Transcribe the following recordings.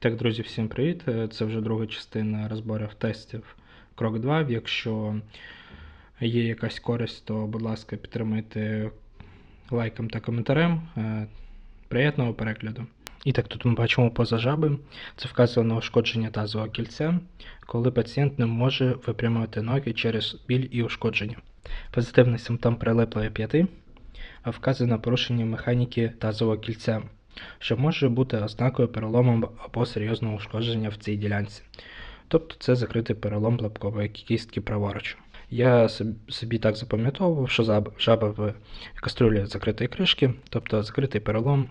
Так, друзі, всім привіт. Е, Це вже друга частина розборів тестів Крок 2. Якщо є якась користь, то, будь ласка, підтримайте лайком та коментарем. Е, Приємного перегляду. І так, тут ми бачимо поза жаби. Це вказує на ушкодження тазового кільця, коли пацієнт не може випрямувати ноги через біль і ушкодження. Позитивний симптом прилиплої п'яти, а вказує на порушення механіки тазового кільця, що може бути ознакою перелому або серйозного ушкодження в цій ділянці. Тобто це закритий перелом лапкової кістки праворуч. Я собі так запам'ятовував, що жаба в каструлі закритої кришки, тобто закритий перелом,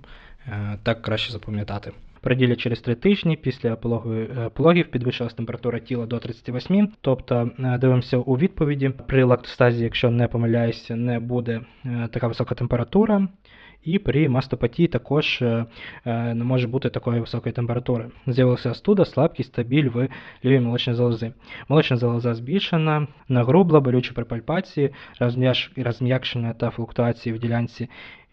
е, так краще запам'ятати. При ділі через 3 тижні після е, пологів підвищилась температура тіла до 38, тобто е, дивимося у відповіді. При лактостазі, якщо не помиляюся, не буде така висока температура. І при мастопатії також е, е, не може бути такої високої температури. З'явилася студа, слабкість та біль в лівій молочній залози. Молочна залоза збільшена, нагрубла, болюче при пальпації, розм'якшення та флуктуації в ділянці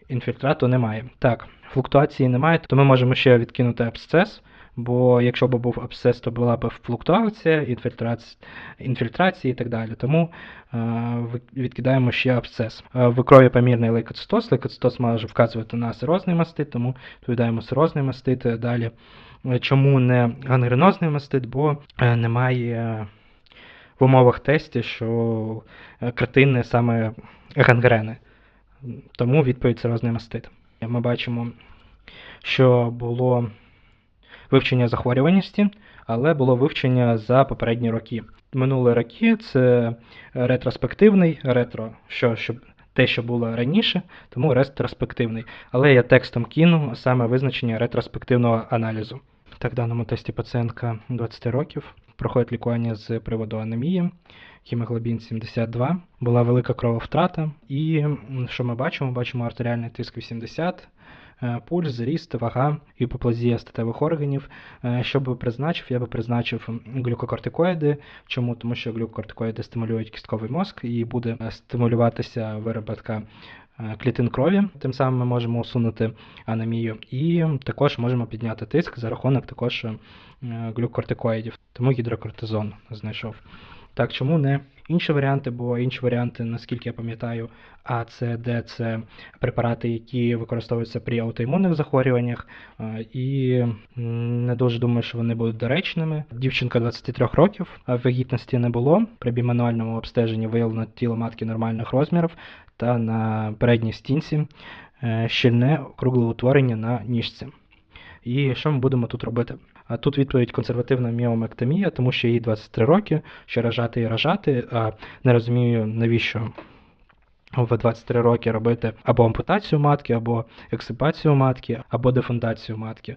інфільтрату немає. Так, флуктуації немає, то ми можемо ще відкинути абсцес, бо якщо б був абсцес, то була б флуктуація, інфільтрація, інфільтрація і так далі. Тому е, відкидаємо ще абсцес. Е, в крові помірний лейкоцитоз. Лейкоцитоз може вказувати на сирозний мастит, тому відповідаємо сирозний мастит. Е, Далі, чому не гангренозний мастит? Бо немає в умовах тесту, що клітини саме гангрени. Тому відповідь сирозний мастит. Ми бачимо, що було вивчення захворюваності, але було вивчення за попередні роки. Минулі роки це ретроспективний ретро, що, що те, що було раніше, тому ретроспективний. Але я текстом кину саме визначення ретроспективного аналізу. Так, в даному тесті пацієнтка 20 років проходить лікування з приводу анемії, гемоглобін 72, була велика крововтрата, і що ми бачимо? Бачимо артеріальний тиск 80, е, пульс, зріст, вага, гіпоплазія статевих органів. Е, Що би призначив? Я би призначив глюкокортикоїди. Чому? Тому що глюкокортикоїди стимулюють кістковий мозк і буде е, стимулюватися виробітка е, клітин крові. Тим самим ми можемо усунути анемію. І також можемо підняти тиск за рахунок також е, глюкокортикоїдів. Тому гідрокортизон знайшов. Так, чому не інші варіанти? Бо інші варіанти, наскільки я пам'ятаю, А, С, Д це препарати, які використовуються при аутоімунних захворюваннях, і не дуже думаю, що вони будуть доречними. Дівчинка 23 років, вагітності не було. При бімануальному обстеженні виявлено тіло матки нормальних розмірів та на передній стінці е, щільне кругле утворення на ніжці. І що ми будемо тут робити? А тут відповідь консервативна міомектомія, тому що їй 23 роки, що рожати і рожати, а не розумію, навіщо в 23 роки робити або ампутацію матки, або ексипацію матки, або дефундацію матки.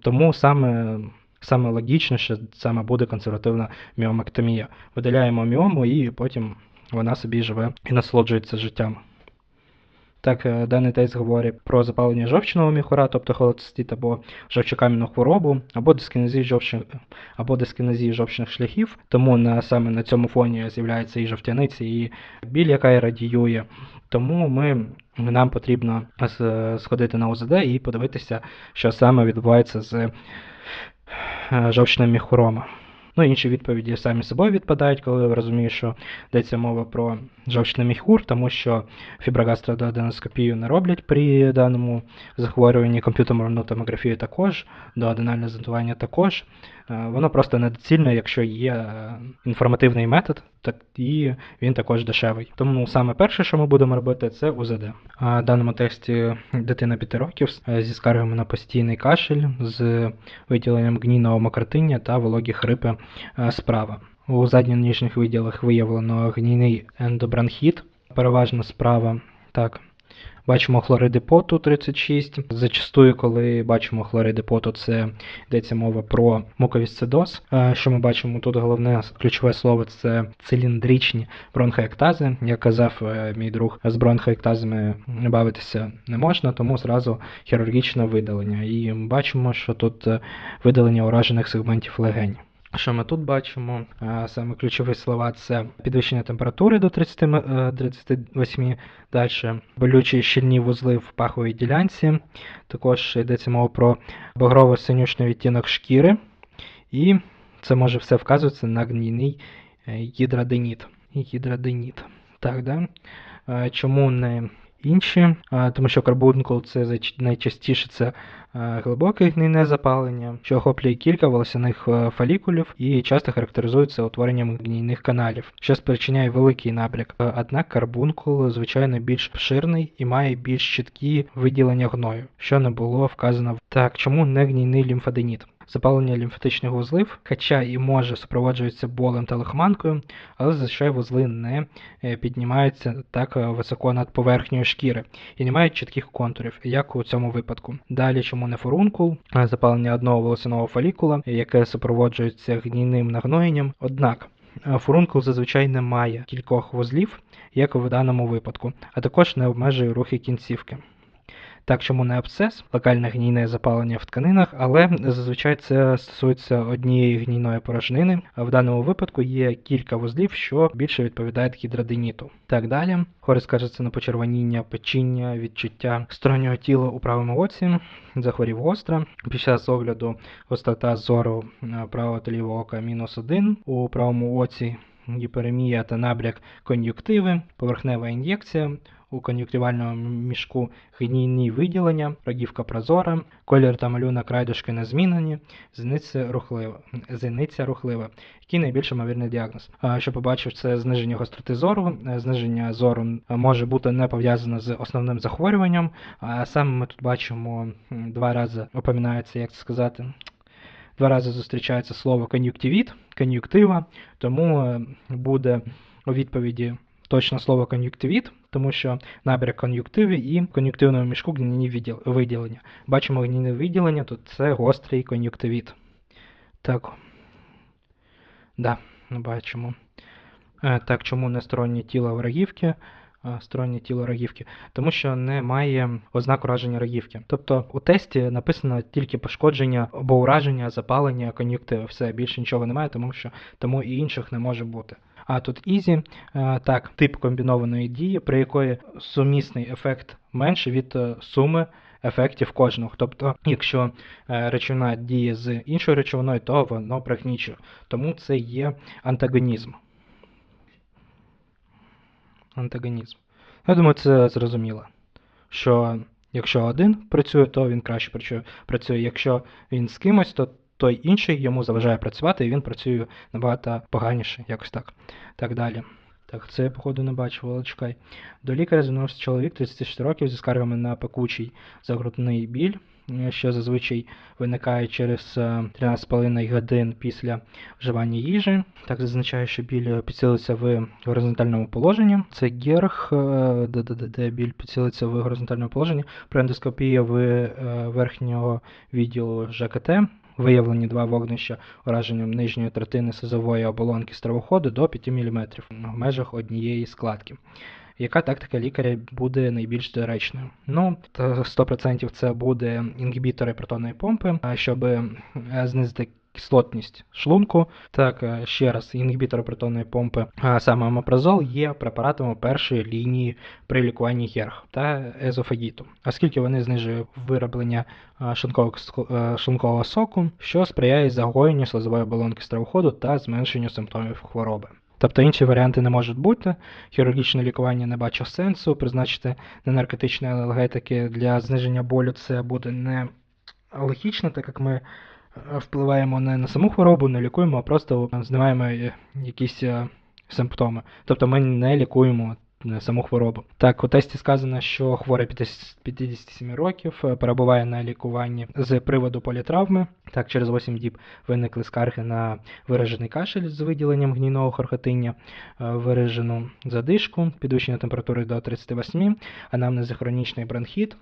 Тому саме, саме логічніше саме буде консервативна міомектомія. Видаляємо міому і потім вона собі живе і насолоджується життям. Так, е, даний тест говорить про запалення жовчного міхура, тобто холецистит або жовчокам'яну хворобу, або дискінезію жовчних, або дискінезію жовчних шляхів. Тому на, саме на цьому фоні з'являється і жовтяниця, і біль, яка радіює. Тому ми, нам потрібно сходити на УЗД і подивитися, що саме відбувається з е, жовчним міхуром. Ну, інші відповіді самі собою відпадають, коли розумієш, що йдеться мова про жовчний міхур, тому що фіброгастродоаденоскопію не роблять при даному захворюванні, комп'ютерну томографію також, доаденальне зондування також. Е, Воно просто недоцільне, якщо є е, інформативний метод, і він також дешевий. Тому саме перше, що ми будемо робити, це УЗД. В даному тесті дитина 5 років е, зі скаргами на постійний кашель з виділенням гнійного мокротиння та вологі хрипи е, справа. У задньонижніх виділах виявлено гнійний ендобронхіт, переважно справа. Так. Бачимо хлориди поту 36. Зачастую, коли бачимо хлориди поту, це йдеться мова про муковісцидоз. Е, Що ми бачимо тут головне ключове слово це циліндричні бронхоектази. Як казав е, мій друг, з бронхоектазами бавитися не можна, тому зразу хірургічне видалення. І бачимо, що тут е, видалення уражених сегментів легень. Що ми тут бачимо? Саме ключові слова це підвищення температури до 30, м- е, 38, далі болючі щільні вузли в паховій ділянці. Також йдеться мова про багрово-синюшний відтінок шкіри. І це може все вказуватися на гнійний е, гідраденіт. Гідраденіт. Так, да? Е, Чому не інші? Тому що карбункул це найчастіше це е, глибоке гнійне запалення, що охоплює кілька волосяних е, фолікулів і часто характеризується утворенням гнійних каналів, що спричиняє великий набряк. Е, Однак карбункул, звичайно, більш обширний і має більш чіткі виділення гною, що не було вказано. в- Так, чому не гнійний лімфаденіт? Запалення лімфатичних вузлів, хоча і може супроводжуватися болем та лихманкою, але зазвичай вузли не е, піднімаються так е, високо над поверхнею шкіри і не мають чітких контурів, як у цьому випадку. Далі, чому не фурункул, Е, запалення одного волосяного фолікула, яке супроводжується гнійним нагноєнням. Однак е, фурункул зазвичай не має кількох вузлів, як у даному випадку, а також не обмежує рухи кінцівки. Так, чому не абсцес, локальне гнійне запалення в тканинах, але зазвичай це стосується однієї гнійної порожнини. В даному випадку є кілька вузлів, що більше відповідають гідраденіту. Так далі. Хворий скажеться на почервоніння, печіння, відчуття стороннього тіла у правому оці, захворів гостро. Під час огляду гострота зору е, правого та лівого ока мінус 1, у правому оці гіперемія та набряк кон'юктиви, поверхнева ін'єкція, у кон'юктивальному мішку гнійні виділення, рогівка прозора, колір та малюнок райдушки не змінені, зіниця рухлива. Зіниця рухлива. Який найбільш ймовірний діагноз? Що побачив, це зниження гостроти зору. Е, Зниження зору може бути не пов'язане з основним захворюванням, а саме ми тут бачимо два рази опоминається, як це сказати. Два рази зустрічається слово кон'юктивіт, кон'юктива, тому е, буде у відповіді точно слово кон'юктивіт, тому що набір кон'юктиви і в кон'юктивному мішку гнійні виділення. Бачимо гнійне виділення, тут це гострий кон'юктивіт. Так. Да, бачимо. Е, Так, чому не стороннє тіло рогівки? Е, Стороннє тіло рогівки, тому що немає ознак ураження рогівки. Тобто у тесті написано тільки пошкодження або ураження, запалення кон'юктиви. Все, більше нічого немає, тому що тому і інших не може бути. А тут ізі, е, так, тип комбінованої дії, при якої сумісний ефект менший від е, суми ефектів кожного. Тобто, якщо е, речовина діє з іншою речовиною, то воно пригнічує. Тому це є антагонізм. Антагонізм. Я думаю, це зрозуміло. Що якщо один працює, то він краще працює. Якщо він з кимось, то той інший йому заважає працювати, і він працює набагато поганіше, якось так. Так далі. Так, це я, походу, не бачив, але чекай. До лікаря звернувся чоловік 36 років зі скаргами на пекучий загрудний біль, е, що зазвичай виникає через е, 13,5 годин після вживання їжі. Так зазначає, що біль підсилиться в горизонтальному положенні. Це герх, е, де, де, де, біль підсилиться в горизонтальному положенні. При ендоскопії в е, верхнього відділу ЖКТ виявлені два вогнища ураженням нижньої третини сизової оболонки стравоходу до 5 мм в межах однієї складки. Яка тактика лікаря буде найбільш доречною? Ну, та 100% це буде інгібітори протонної помпи, щоб е, знизити кислотність шлунку. Так, е, ще раз, інгібітори протонної помпи, а саме омепразол, є препаратами першої лінії при лікуванні герх та езофагіту, оскільки вони знижують вироблення е, шлункового соку, що сприяє загоєнню слизової оболонки стравоходу та зменшенню симптомів хвороби. Тобто інші варіанти не можуть бути. Хірургічне лікування не бачу сенсу. Призначити ненаркотичні анальгетики для зниження болю це буде не логічно, так як ми е, впливаємо не на саму хворобу, не лікуємо, а просто знімаємо е, якісь е, симптоми. Тобто ми не лікуємо е, саму хворобу. Так, у тесті сказано, що хворий 50 57 років перебуває на лікуванні з приводу політравми. Так, через 8 діб виникли скарги на виражений кашель з виділенням гнійного хорхотиння, виражену задишку, підвищення температури до 38, анамнез хронічний бронхіт,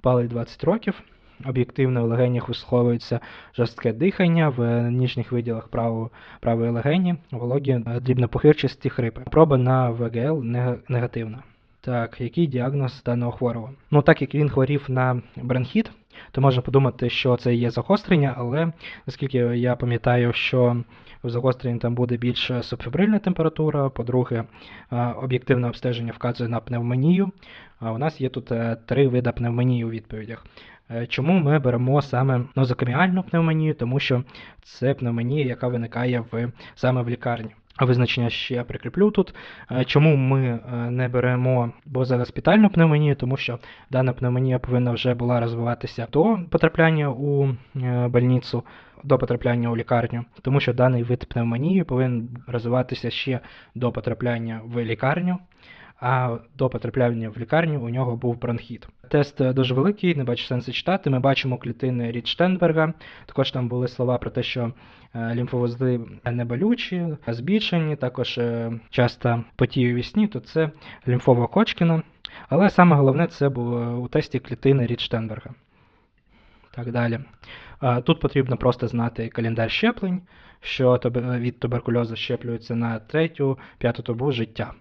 палий 20 років. Об'єктивно в легенях висловлюється жорстке дихання, в ніжніх виділах правої, правої легені, вологі е, дрібнопохирчасті хрипи. Проба на ВГЛ негативна. Так, який діагноз даного хворого? Ну, так як він хворів на бронхіт, то можна подумати, що це є загострення, але наскільки я пам'ятаю, що в загостренні там буде більш субфібрильна температура, по-друге, е, об'єктивне обстеження вказує на пневмонію. А у нас є тут е, три види пневмонії у відповідях. Е, чому ми беремо саме нозокоміальну пневмонію? Тому що це пневмонія, яка виникає в, саме в лікарні. А визначення ще прикріплю тут. Е, чому ми е, не беремо бозагоспітальну пневмонію? Тому що дана пневмонія повинна вже була розвиватися до потрапляння у больницю, до потрапляння у лікарню, тому що даний вид пневмонії повинен розвиватися ще до потрапляння в лікарню а до потрапляння в лікарню у нього був бронхіт. Тест дуже великий, не бачу сенсу читати. Ми бачимо клітини Рідштенберга. Також там були слова про те, що е, лімфовузли неболючі, збільшені, також е, часто потію вісні, то це лімфова Кочкіна. Але саме головне це було у тесті клітини Рідштенберга. Так далі. Тут потрібно просто знати календар щеплень, що від туберкульозу щеплюються на третю, п'яту добу життя.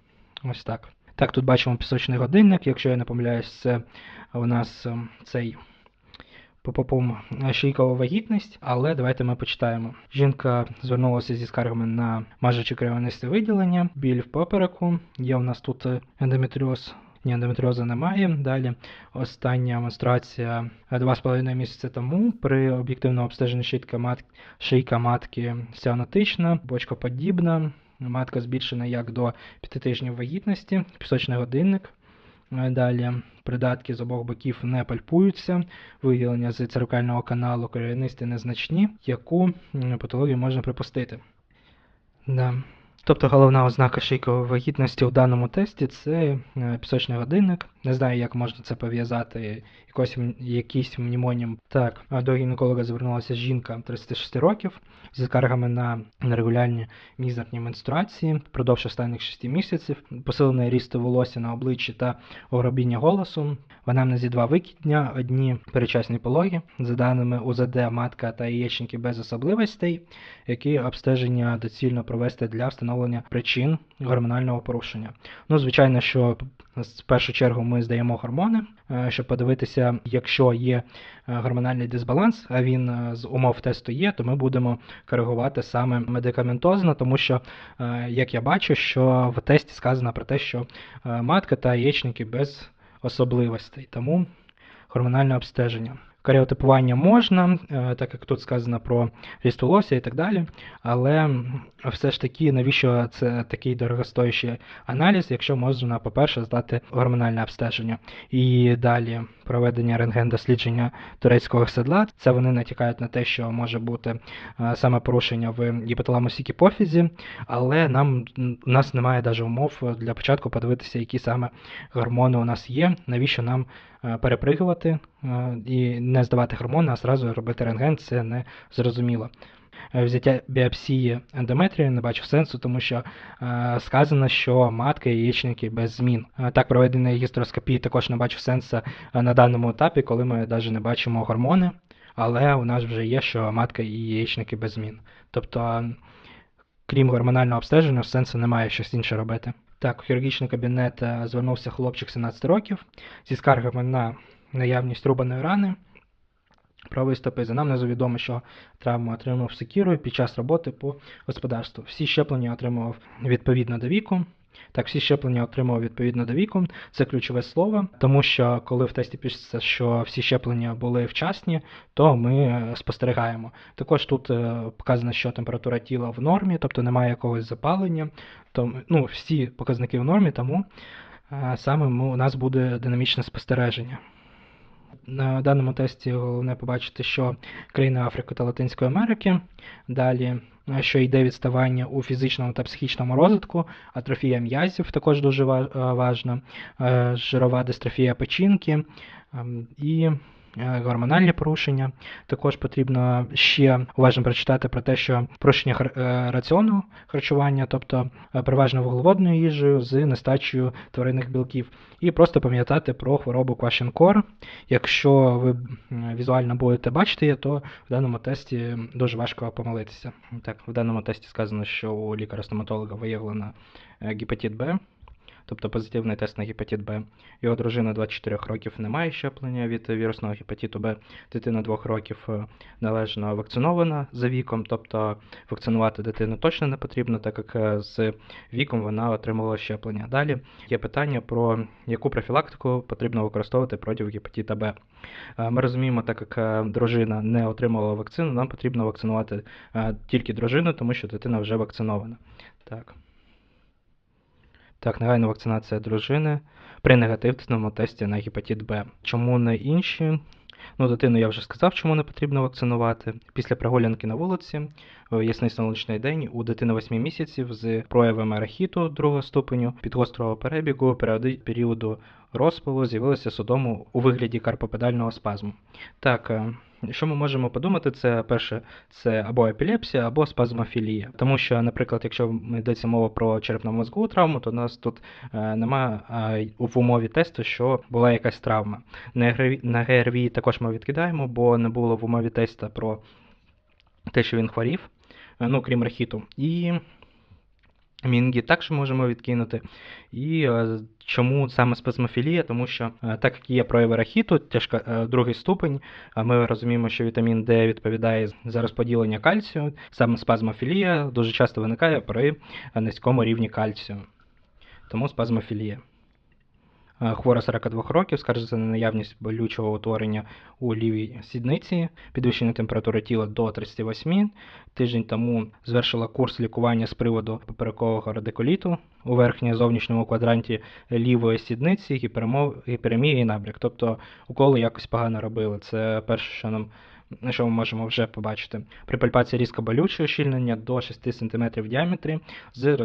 Ось так. Так, тут бачимо пісочний годинник, якщо я не помиляюсь, це у нас ем, цей попопом шийкова вагітність, але давайте ми почитаємо. Жінка звернулася зі скаргами на мажуче кривонисте виділення, біль в попереку. Є у нас тут ендометріоз. Ні, ендометріозу немає. Далі остання менструація 2,5 місяці тому. При об'єктивному обстеженні шийка матки, сіанотична, бочкоподібна, Матка збільшена як до 5 тижнів вагітності, пісочний годинник. Е, далі придатки з обох боків не пальпуються, виділення з церукального каналу корінисті незначні, яку патологію можна припустити. Да. Тобто головна ознака шийкової вагітності у даному тесті це е, пісочний годинник. Не знаю, як можна це пов'язати якось, якийсь мнімонім. Так, до гінеколога звернулася жінка 36 років зі скаргами на нерегулярні мізерні менструації впродовж останніх 6 місяців, посилений ріст волосся на обличчі та огробіння голосу. В анамнезі два викидня, одні перечасні пологи, за даними УЗД, матка та яєчники без особливостей, які обстеження доцільно провести для встановлення причин гормонального порушення. Ну, звичайно, що в першу чергу ми здаємо гормони, щоб подивитися, якщо є е, гормональний дисбаланс, а він е, з умов тесту є, то ми будемо коригувати саме медикаментозно, тому що, як я бачу, що в тесті сказано про те, що матка та яєчники без особливостей, тому гормональне обстеження. Каріотипування можна, е, так як тут сказано про ріст волосся і так далі. Але все ж таки, навіщо це такий дорогостоящий аналіз, якщо можна, по-перше, здати гормональне обстеження. І далі проведення рентген-дослідження турецького седла. Це вони натякають на те, що може бути е, саме порушення в гіпоталамусі кіпофізі, але нам у нас немає навіть умов для початку подивитися, які саме гормони у нас є, навіщо нам перепригувати і не здавати гормони, а зразу робити рентген, це не зрозуміло. Е, взяття біопсії ендометрії не бачу сенсу, тому що е, сказано, що матки і яєчники без змін. Е, так, проведення гістероскопії також не бачу сенсу е, на даному етапі, коли ми навіть не бачимо гормони, але у нас вже є, що матка і яєчники без змін. Тобто, крім гормонального обстеження, сенсу немає щось інше робити. Так, у хірургічний кабінет е, звернувся хлопчик 17 років зі скаргами на наявність рубаної рани правої стопи. За нам не відомо, що травму отримав секірою під час роботи по господарству. Всі щеплення отримував відповідно до віку. Так, всі щеплення отримав відповідно до віку. Це ключове слово, тому що коли в тесті пишеться, що всі щеплення були вчасні, то ми спостерігаємо. Також тут е, показано, що температура тіла в нормі, тобто немає якогось запалення. То, ну, Всі показники в нормі, тому е, саме у нас буде динамічне спостереження. На даному тесті головне побачити, що країни Африки та Латинської Америки. Далі, що йде відставання у фізичному та психічному розвитку, атрофія м'язів також дуже важна, е, жирова дистрофія печінки ем, і Е, гормональні порушення. Також потрібно ще уважно прочитати про те, що порушення е, раціону харчування, тобто е, переважно вуглеводною їжею з нестачею тваринних білків, і просто пам'ятати про хворобу Квашенкор. Якщо ви візуально будете бачити, то в даному тесті дуже важко помилитися. Так, в даному тесті сказано, що у лікаря-стоматолога виявлено гепатит Б. тобто позитивний тест на гепатит Б. Його дружина 24 років не має щеплення від вірусного гепатиту Б. Дитина 2 років е, належно вакцинована за віком, тобто вакцинувати дитину точно не потрібно, так як е, з віком вона отримала щеплення. Далі є питання про яку профілактику потрібно використовувати проти гепатита Б. Е, Ми розуміємо, так як дружина не отримала вакцину, нам потрібно вакцинувати тільки дружину, тому що дитина вже вакцинована. Так. Так, негайна вакцинація дружини при негативному тесті на гепатит Б. Чому не інші? Ну, дитину я вже сказав, чому не потрібно вакцинувати. Після прогулянки на вулиці, в ясний сонячний день, у дитини 8 місяців з проявами рахіту другого ступеню, підгострого перебігу, періоду розпилу з'явилися судому у вигляді карпопедального спазму. Так, е, що ми можемо подумати, це перше, це або епілепсія, або спазмофілія. Тому що, наприклад, якщо йдеться мова про черепно-мозкову травму, то у нас тут е, немає е, в умові тесту, що була якась травма. На ГРВІ, також ми відкидаємо, бо не було в умові теста про те, що він хворів, е, ну крім рахіту. І Мінгі також можемо відкинути. І е, чому саме спазмофілія? Тому що е, так як є прояви рахіту, тяжка, е, другий ступень, а ми розуміємо, що вітамін Д відповідає за розподілення кальцію. Саме спазмофілія дуже часто виникає при низькому рівні кальцію. Тому спазмофілія. Е, Хвора 42 років скаржиться на наявність болючого утворення у лівій сідниці, підвищення температури тіла до 38. Тиждень тому звершила курс лікування з приводу поперекового радикуліту у верхньому зовнішньому квадранті лівої сідниці, гіперемія і набряк. Тобто уколи якось погано робили. Це перше, що нам на що ми можемо вже побачити. При пальпації різко болюче ущільнення до 6 см в діаметрі з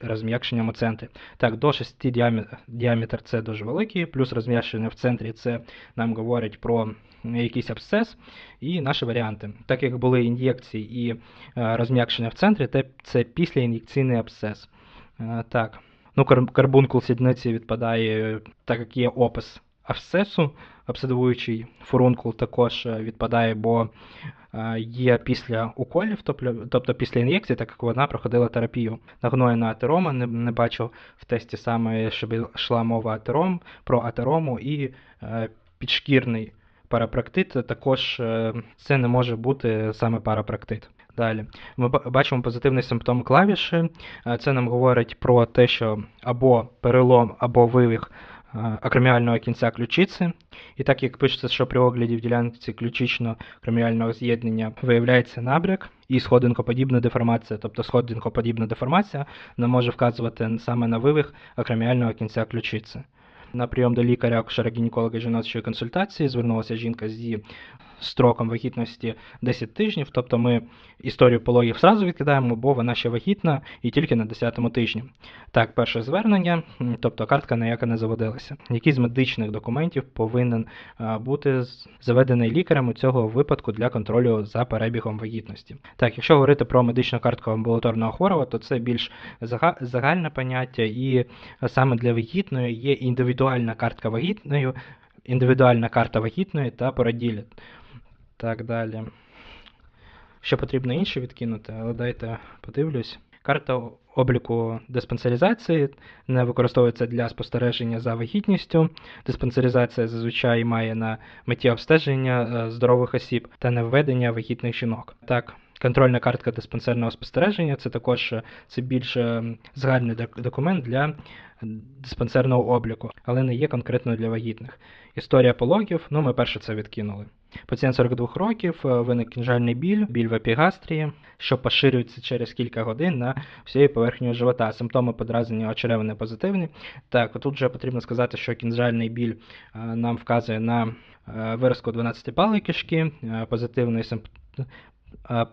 розм'якшенням у центрі. Так, до 6 діаме- діаметр це дуже великий, плюс розм'якшення в центрі це нам говорить про якийсь абсцес і наші варіанти. Так як були ін'єкції і е, розм'якшення в центрі, це післяін'єкційний абсцес. Е, Так. Ну, карбункул сідниці відпадає, так як є опис абсцесу, обсидовуючий фурункул також е, відпадає, бо е, є після уколів, тобто, після ін'єкції, так як вона проходила терапію. Нагноєна атерома, не, не бачив в тесті саме, щоб йшла мова атером, про атерому і е, підшкірний парапрактит. Також це не може бути саме парапрактит. Далі ми бачимо позитивний симптом клавіші. Це нам говорить про те, що або перелом, або вивих е, акроміального кінця ключиці. І так як пишеться, що при огляді в ділянці ключично-акроміального з'єднання виявляється набряк і сходинкоподібна деформація, тобто сходинкоподібна деформація не може вказувати саме на вивих акроміального кінця ключиці. На прийом до лікаря акушера-гінеколога жіночої консультації звернулася жінка зі строком вагітності 10 тижнів, тобто ми історію пологів зразу відкидаємо, бо вона ще вагітна і тільки на 10 тижні. Так, перше звернення, тобто картка ніяка не заводилася. Який з медичних документів повинен бути заведений лікарем у цього випадку для контролю за перебігом вагітності? Так, якщо говорити про медичну картку амбулаторного хворого, то це більш зага- загальне поняття, і саме для вагітної є індивідуальна картка вагітної, індивідуальна карта вагітної та породілі. Так, далі. Ще потрібно інше відкинути, але дайте подивлюсь. Карта обліку диспансеризації не використовується для спостереження за вагітністю. Диспансеризація зазвичай має на меті обстеження е, здорових осіб та не введення вагітних жінок. Так, контрольна картка диспансерного спостереження це також е, це більш е, загальний документ для диспансерного обліку, але не є конкретно для вагітних. Історія пологів, ну ми перше це відкинули. Пацієнт 42 років, е, виник кінжальний біль, біль в епігастрії, що поширюється через кілька годин на всією поверхнею живота. Симптоми подразнення очеревини позитивні. Так, тут вже потрібно сказати, що кінжальний біль е, нам вказує на е, виразку 12-палої кишки, е, позитивний симптом.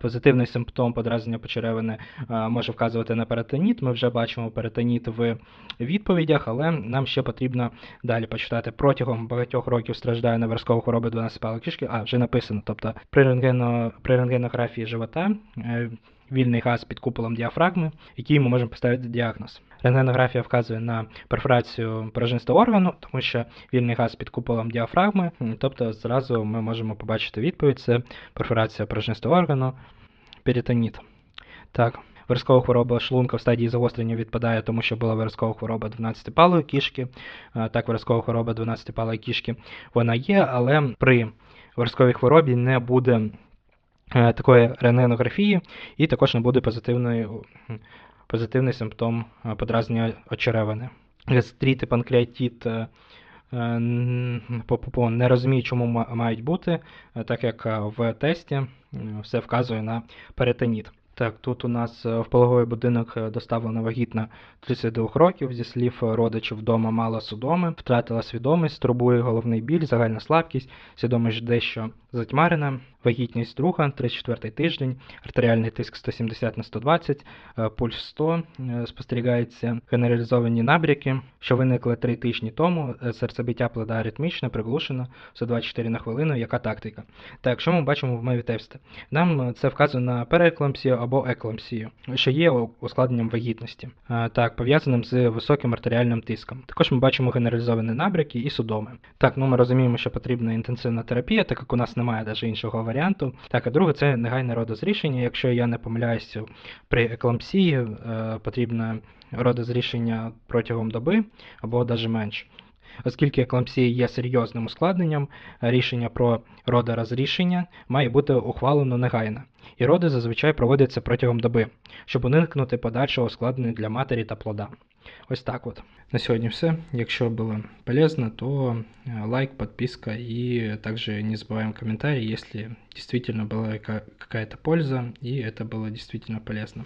Позитивний симптом подразнення почеревини може вказувати на перитоніт. Ми вже бачимо перитоніт в відповідях, але нам ще потрібно далі почитати. Протягом багатьох років страждає на виразкову хворобу 12 палок кишки. А, вже написано. Тобто при рентгенографії живота е, вільний газ під куполом діафрагми, який ми можемо поставити діагноз. Рентгенографія вказує на перфорацію порожнистого органу, тому що вільний газ під куполом діафрагми, тобто зразу ми можемо побачити відповідь: це перфорація порожнистого органу, перитоніт. Так, Виразкова хвороба шлунка в стадії загострення відпадає, тому що була виразкова хвороба 12-палої кішки. Так, виразкова хвороба 12-палої кішки вона є, але при виразковій хворобі не буде такої рентгенографії і також не буде позитивної, позитивний симптом е, подразнення очеревини. Е, е, по- по- не розумію, чому ма- мають бути, е, так як е, в тесті е, все вказує на перитоніт. Так, тут у нас е, в пологовий будинок е, доставлена вагітна 32 років. Зі слів е, родичів вдома мала судоми, втратила свідомість, турбує головний біль, загальна слабкість, свідомість дещо затьмарена, вагітність друга, 34 тиждень, артеріальний тиск 170 на 120, е, пульс 100, е, спостерігаються генералізовані набряки, що виникли 3 тижні тому, е, серцебиття плода аритмічне, приглушено, 124 на хвилину, яка тактика. Так, що ми бачимо в мові тести? Нам це вказує на перееклампсію або еклампсію, що є ускладненням вагітності, так, пов'язаним з високим артеріальним тиском. Також ми бачимо генералізовані набряки і судоми. Так, ну ми розуміємо, що потрібна інтенсивна терапія, так як у нас немає навіть іншого варіанту. Так, а друге це негайне родозрішення. Якщо я не помиляюся, при еклампсії е, потрібне родозрішення протягом доби або навіть менше. Оскільки еклампсія є серйозним ускладненням, рішення про родорозрішення має бути ухвалено негайно, і роди зазвичай проводяться протягом доби, щоб уникнути подальшого ускладнення для матері та плода. Ось так от. На сьогодні все. Якщо було полезно, то э, лайк, подписка и также не забываем комментарий, если действительно была яка- какая-то польза и это было действительно полезно.